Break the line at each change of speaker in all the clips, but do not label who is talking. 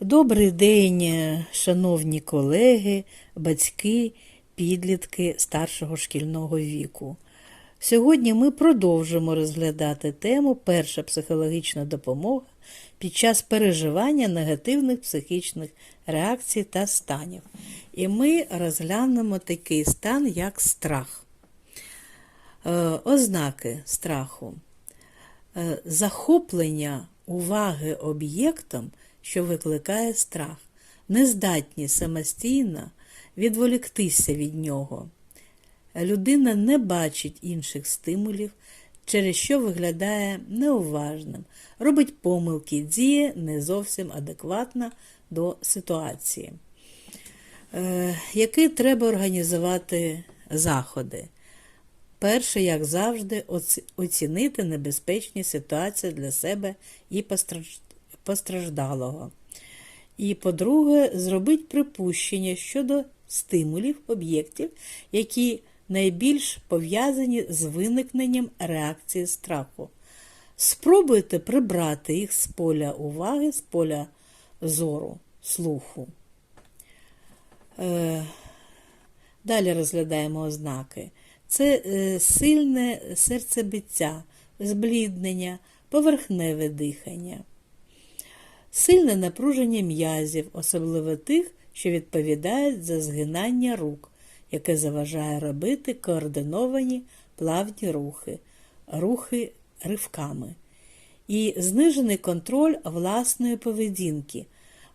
Добрий день, шановні колеги, батьки, підлітки старшого шкільного віку. Сьогодні ми продовжимо розглядати тему перша психологічна допомога під час переживання негативних психічних реакцій та станів. І ми розглянемо такий стан, як страх. Е, Ознаки страху. Е, захоплення уваги об'єктом, що викликає страх, нездатність самостійно відволіктися від нього. Людина не бачить інших стимулів, через що виглядає неуважним, робить помилки, діє не зовсім адекватно до ситуації. Е, Які треба організувати заходи? Перше, як завжди, оці- оцінити небезпечні ситуації для себе і постраждалого. І, по-друге, зробити припущення щодо стимулів об'єктів, які найбільш пов'язані з виникненням реакції страху. Спробуйте прибрати їх з поля уваги, з поля зору, слуху. Е, Далі розглядаємо ознаки. Це е, сильне серцебиття, збліднення, поверхневе дихання, сильне напруження м'язів, особливо тих, що відповідають за згинання рук, яке заважає робити координовані плавні рухи, рухи ривками, і знижений контроль власної поведінки,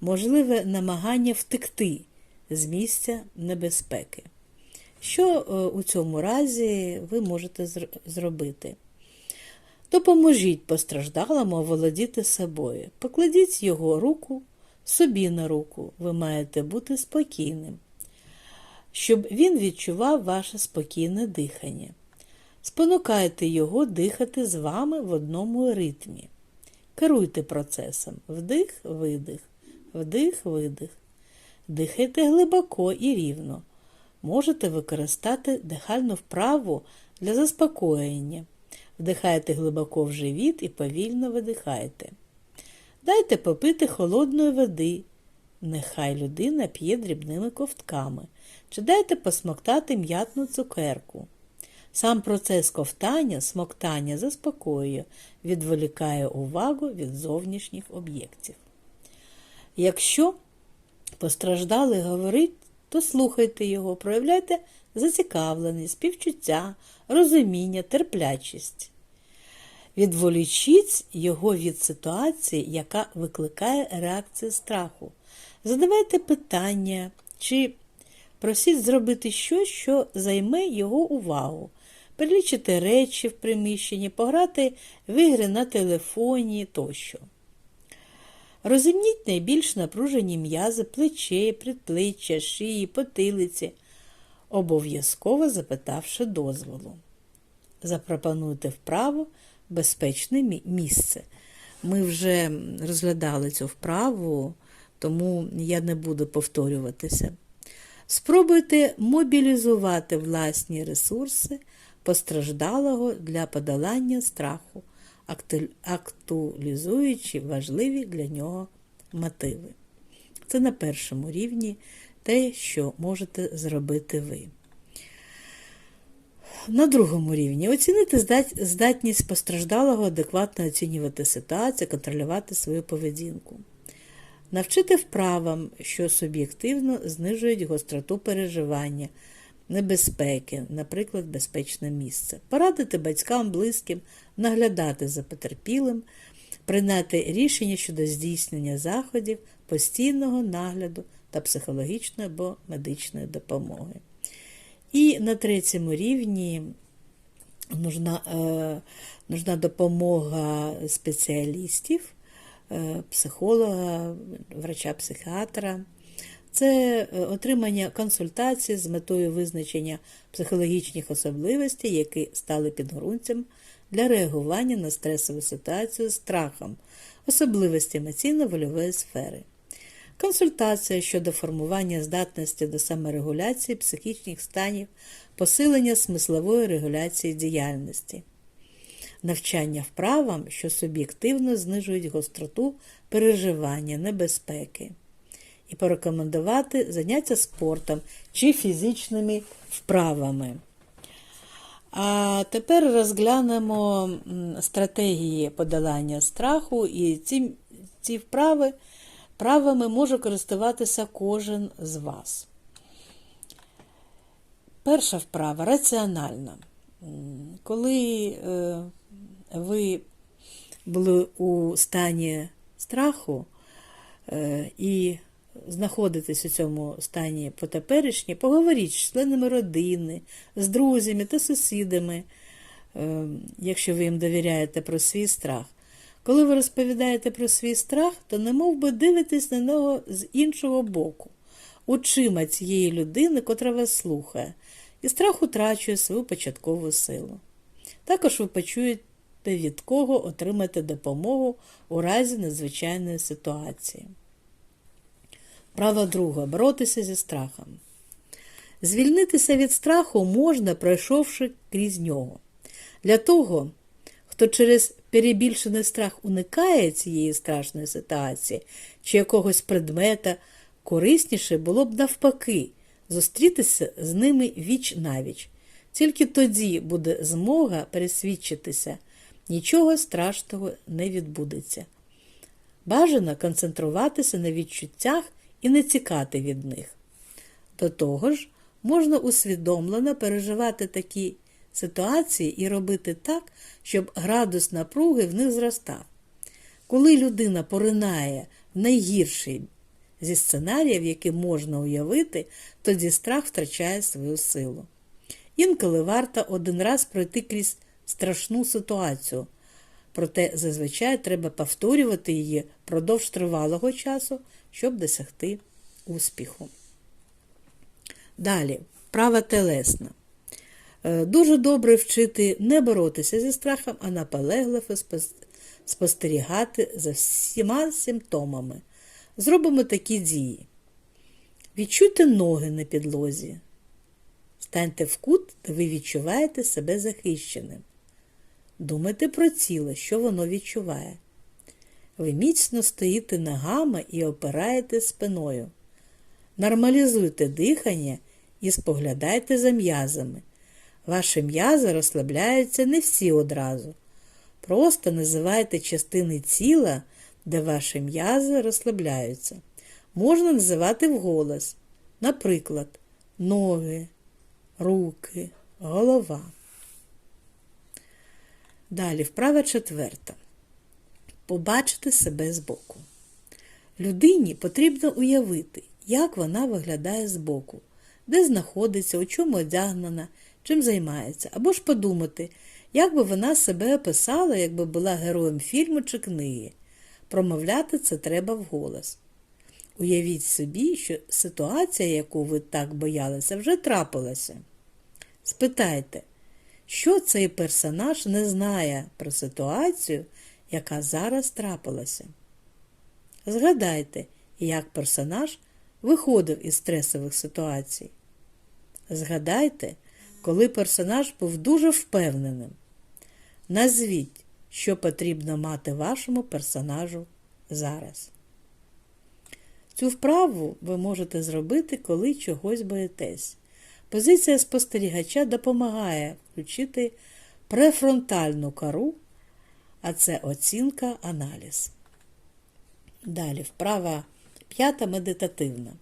можливе намагання втекти з місця небезпеки. Що е, у цьому разі ви можете зробити? Допоможіть постраждалому оволодіти собою. Покладіть його руку собі на руку. Ви маєте бути спокійним, щоб він відчував ваше спокійне дихання. Спонукайте його дихати з вами в одному ритмі. Керуйте процесом вдих, видих, вдих, видих. Дихайте глибоко і рівно. Можете використати дихальну вправу для заспокоєння. Вдихайте глибоко в живіт і повільно видихайте. Дайте попити холодної води. Нехай людина п'є дрібними ковтками, чи дайте посмоктати м'ятну цукерку. Сам процес ковтання, смоктання заспокоює, відволікає увагу від зовнішніх об'єктів. Якщо постраждалий говорить, то слухайте його, проявляйте зацікавленість, співчуття, розуміння, терплячість. Відволічіть його від ситуації, яка викликає реакцію страху. Задавайте питання чи просіть зробити щось, що займе його увагу. Перелічити речі в приміщенні, пограти в ігри на телефоні тощо. Розімніть найбільш напружені м'язи плечей, предплеччя, шиї, потилиці, обов'язково запитавши дозволу. Запропонуйте вправу безпечне місце. Ми вже розглядали цю вправу, тому я не буду повторюватися. Спробуйте мобілізувати власні ресурси постраждалого для подолання страху, акту- актуалізуючи важливі для нього мотиви. Це на першому рівні те, що можете зробити ви. На другому рівні оцінити здатність постраждалого адекватно оцінювати ситуацію, контролювати свою поведінку. Навчити вправам, що суб'єктивно знижують гостроту переживання, небезпеки, наприклад, безпечне місце. Порадити батькам, близьким, наглядати за потерпілим, прийняти рішення щодо здійснення заходів, постійного нагляду та психологічної або медичної допомоги. І на третьому рівні нужна, е, нужна допомога спеціалістів, е, психолога, врача-психіатра. Це е, отримання консультацій з метою визначення психологічних особливостей, які стали підґрунтям для реагування на стресову ситуацію з страхом, особливості емоційно-вольової сфери. Консультація щодо формування здатності до саморегуляції психічних станів, посилення смислової регуляції діяльності. навчання вправам, що суб'єктивно знижують гостроту переживання, небезпеки. І порекомендувати заняття спортом чи фізичними вправами. А тепер розглянемо стратегії подолання страху, і ці, ці вправи правами може користуватися кожен з вас. Перша вправа раціональна. Коли е, ви були у стані страху е, і знаходитесь у цьому стані потеперішній, поговоріть з членами родини, з друзями та сусідами, е, якщо ви їм довіряєте про свій страх. Коли ви розповідаєте про свій страх, то немов би дивитесь на нього з іншого боку, очима цієї людини, котра вас слухає, і страх утрачує свою початкову силу. Також ви почуєте, від кого отримати допомогу у разі надзвичайної ситуації. Право друге боротися зі страхом. Звільнитися від страху можна, пройшовши крізь нього. Для того, хто через перебільшений страх уникає цієї страшної ситуації чи якогось предмета, корисніше було б навпаки зустрітися з ними віч навіч. Тільки тоді буде змога пересвідчитися, нічого страшного не відбудеться. Бажано концентруватися на відчуттях і не тікати від них. До того ж, можна усвідомлено переживати такі ситуації і робити так, щоб градус напруги в них зростав. Коли людина поринає в найгірший зі сценаріїв, які можна уявити, тоді страх втрачає свою силу. Інколи варто один раз пройти крізь страшну ситуацію, проте зазвичай треба повторювати її впродовж тривалого часу, щоб досягти успіху. Далі, права телесна. Е, Дуже добре вчити не боротися зі страхом, а наполегливо спостерігати за всіма симптомами. Зробимо такі дії. Відчуйте ноги на підлозі. Станьте в кут, де ви відчуваєте себе захищеним. Думайте про тіло, що воно відчуває. Ви міцно стоїте ногами і опираєте спиною. Нормалізуйте дихання і споглядайте за м'язами. Ваші м'язи розслабляються не всі одразу. Просто називайте частини тіла, де ваші м'язи розслабляються. Можна називати вголос. Наприклад, ноги, руки, голова. Далі, вправа четверта. Побачити себе збоку. Людині потрібно уявити, як вона виглядає збоку, де знаходиться, у чому одягнена, чим займається, або ж подумати, як би вона себе описала, якби була героєм фільму чи книги. Промовляти це треба вголос. Уявіть собі, що ситуація, яку ви так боялися, вже трапилася. Спитайте, що цей персонаж не знає про ситуацію, яка зараз трапилася. Згадайте, як персонаж виходив із стресових ситуацій. Згадайте, коли персонаж був дуже впевненим. Назвіть, що потрібно мати вашому персонажу зараз. Цю вправу ви можете зробити, коли чогось боїтесь. Позиція спостерігача допомагає включити префронтальну кору, а це оцінка, аналіз. Далі вправа п'ята медитативна.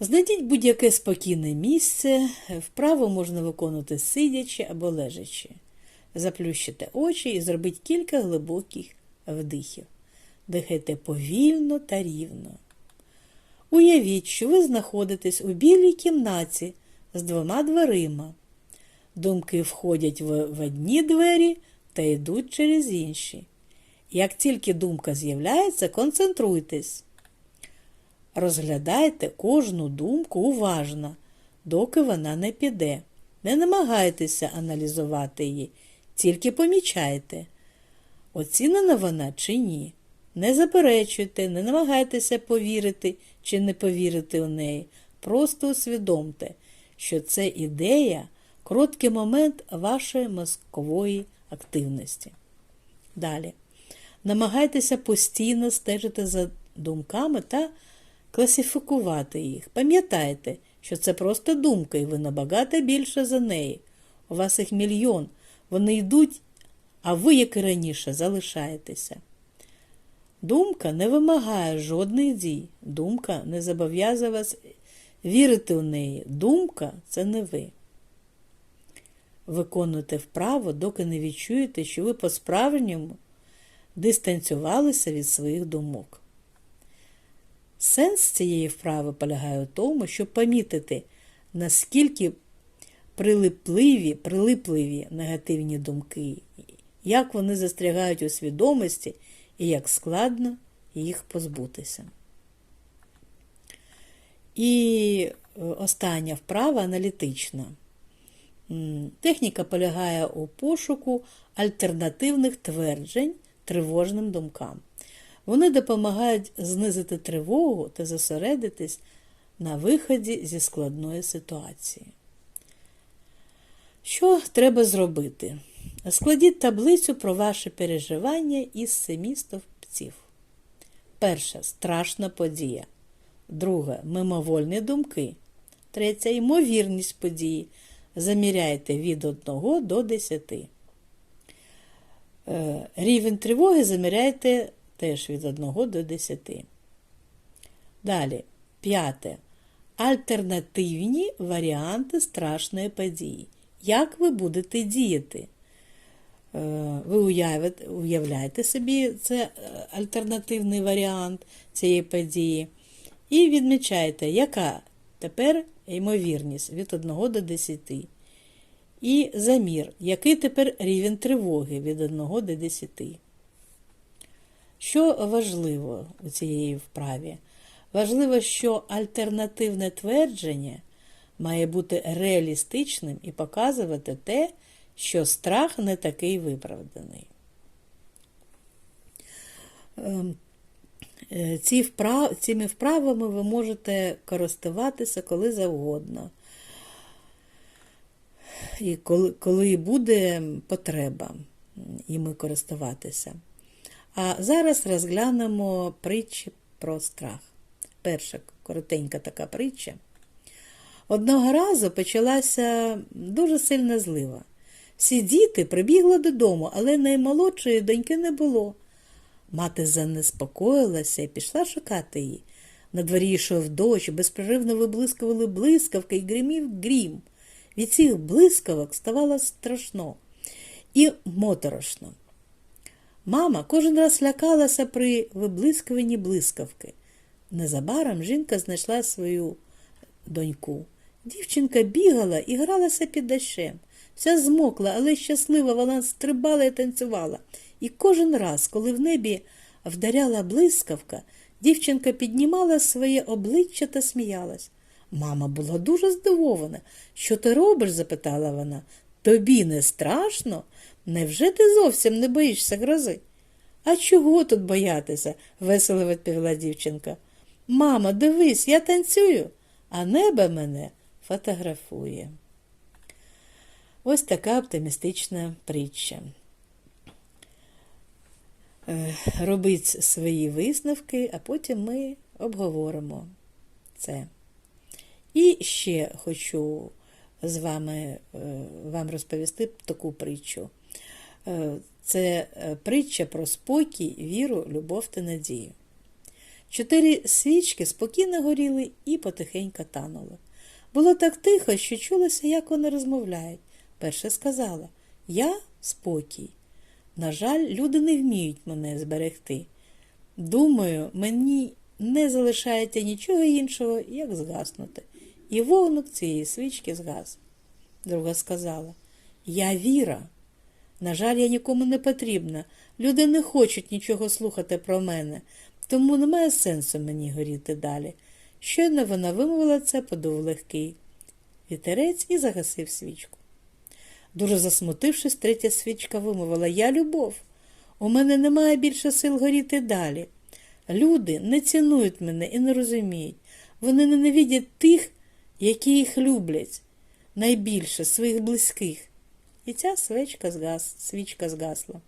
Знайдіть будь-яке спокійне місце, вправу можна виконувати сидячи або лежачи. Заплющите очі і зробіть кілька глибоких вдихів. Дихайте повільно та рівно. Уявіть, що ви знаходитесь у білій кімнаті з двома дверима. Думки входять в одні двері та йдуть через інші. Як тільки думка з'являється, концентруйтесь. Розглядайте кожну думку уважно, доки вона не піде. Не намагайтеся аналізувати її, тільки помічайте, оцінена вона чи ні. Не заперечуйте, не намагайтеся повірити чи не повірити у неї. Просто усвідомте, що це ідея, короткий момент вашої мозкової активності. Далі. Намагайтеся постійно стежити за думками та класифікувати їх. Пам'ятайте, що це просто думка, і ви набагато більше за неї. У вас їх мільйон. Вони йдуть, а ви, як і раніше, залишаєтеся. Думка не вимагає жодних дій. Думка не зобов'язує вас вірити у неї. Думка це не ви. Виконуйте вправо, доки не відчуєте, що ви по-справжньому дистанціювалися від своїх думок. Сенс цієї вправи полягає у тому, щоб помітити, наскільки прилипливі, прилипливі негативні думки, як вони застрягають у свідомості і як складно їх позбутися. І е, остання вправа аналітична. Техніка полягає у пошуку альтернативних тверджень тривожним думкам. Вони допомагають знизити тривогу та зосередитись на виході зі складної ситуації. Що треба зробити? Складіть таблицю про ваші переживання із семи стовпців. Перша страшна подія. Друге мимовольні думки. Третя ймовірність події. Заміряйте від 1 до 10. Е, Рівень тривоги заміряйте теж від 1 до 10. Далі. П'яте. Альтернативні варіанти страшної події. Як ви будете діяти? Е, Ви уявляєте собі це альтернативний варіант цієї події. І відмічаєте, яка тепер ймовірність від 1 до 10. І замір, який тепер рівень тривоги від 1 до 10. Що важливо у цієї вправі? Важливо, що альтернативне твердження має бути реалістичним і показувати те, що страх не такий виправданий. Ем, е, ці вправ... Цими вправами ви можете користуватися коли завгодно. І коли, коли буде потреба іми користуватися. А зараз розглянемо притчі про страх. Перша коротенька така притча. Одного разу почалася дуже сильна злива. Всі діти прибігли додому, але наймолодшої доньки не було. Мати занеспокоїлася і пішла шукати її. На дворі йшов дощ, безперервно виблискували блискавки і гримів грім. Від цих блискавок ставало страшно і моторошно. Мама кожен раз лякалася при виблискуванні блискавки. Незабаром жінка знайшла свою доньку. Дівчинка бігала і гралася під дощем. Вся змокла, але щаслива вона стрибала і танцювала. І кожен раз, коли в небі вдаряла блискавка, дівчинка піднімала своє обличчя та сміялась. Мама була дуже здивована. Що ти робиш? запитала вона. Тобі не страшно? Невже ти зовсім не боїшся грози? А чого тут боятися? весело відповіла дівчинка. Мама, дивись, я танцюю, а небо мене фотографує. Ось така оптимістична притча. Е, робіть свої висновки, а потім ми обговоримо це. І ще хочу з вами е, вам розповісти таку притчу. Е, це притча про спокій, віру, любов та надію. Чотири свічки спокійно горіли і потихенько танули. Було так тихо, що чулося, як вони розмовляють. Перша сказала Я спокій. На жаль, люди не вміють мене зберегти. Думаю, мені не залишається нічого іншого, як згаснути. І вогнук цієї свічки згас. Друга сказала Я віра. На жаль, я нікому не потрібна. Люди не хочуть нічого слухати про мене, тому немає сенсу мені горіти далі. Щойно вона вимовила це, подув легкий вітерець і загасив свічку. Дуже засмутившись, третя свічка вимовила Я любов. У мене немає більше сил горіти далі. Люди не цінують мене і не розуміють. Вони ненавидять тих, які їх люблять. найбільше своїх близьких. І ця свечка згас, свічка згасла.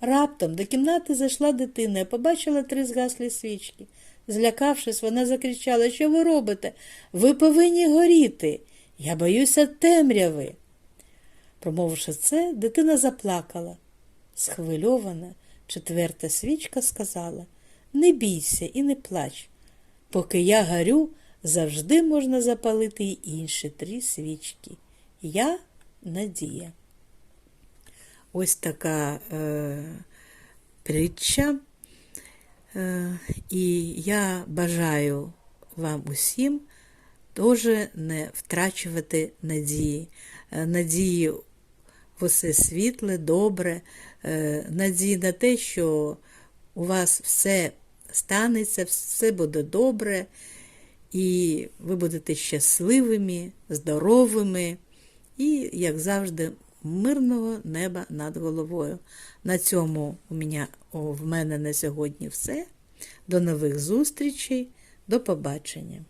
Раптом до кімнати зайшла дитина і побачила три згаслі свічки. Злякавшись, вона закричала, що ви робите? Ви повинні горіти. Я боюся темряви. Промовивши це, дитина заплакала. Схвильована, четверта свічка сказала Не бійся і не плач. Поки я горю, завжди можна запалити й інші три свічки. Я Надія. Ось така е, притча. Е, і я бажаю вам усім теж не втрачувати надії. Е, надії в усе світле, добре, е, надії на те, що у вас все станеться, все буде добре, і ви будете щасливими, здоровими і, як завжди, мирного неба над головою. На цьому у мене, о, в мене на сьогодні все. До нових зустрічей, до побачення.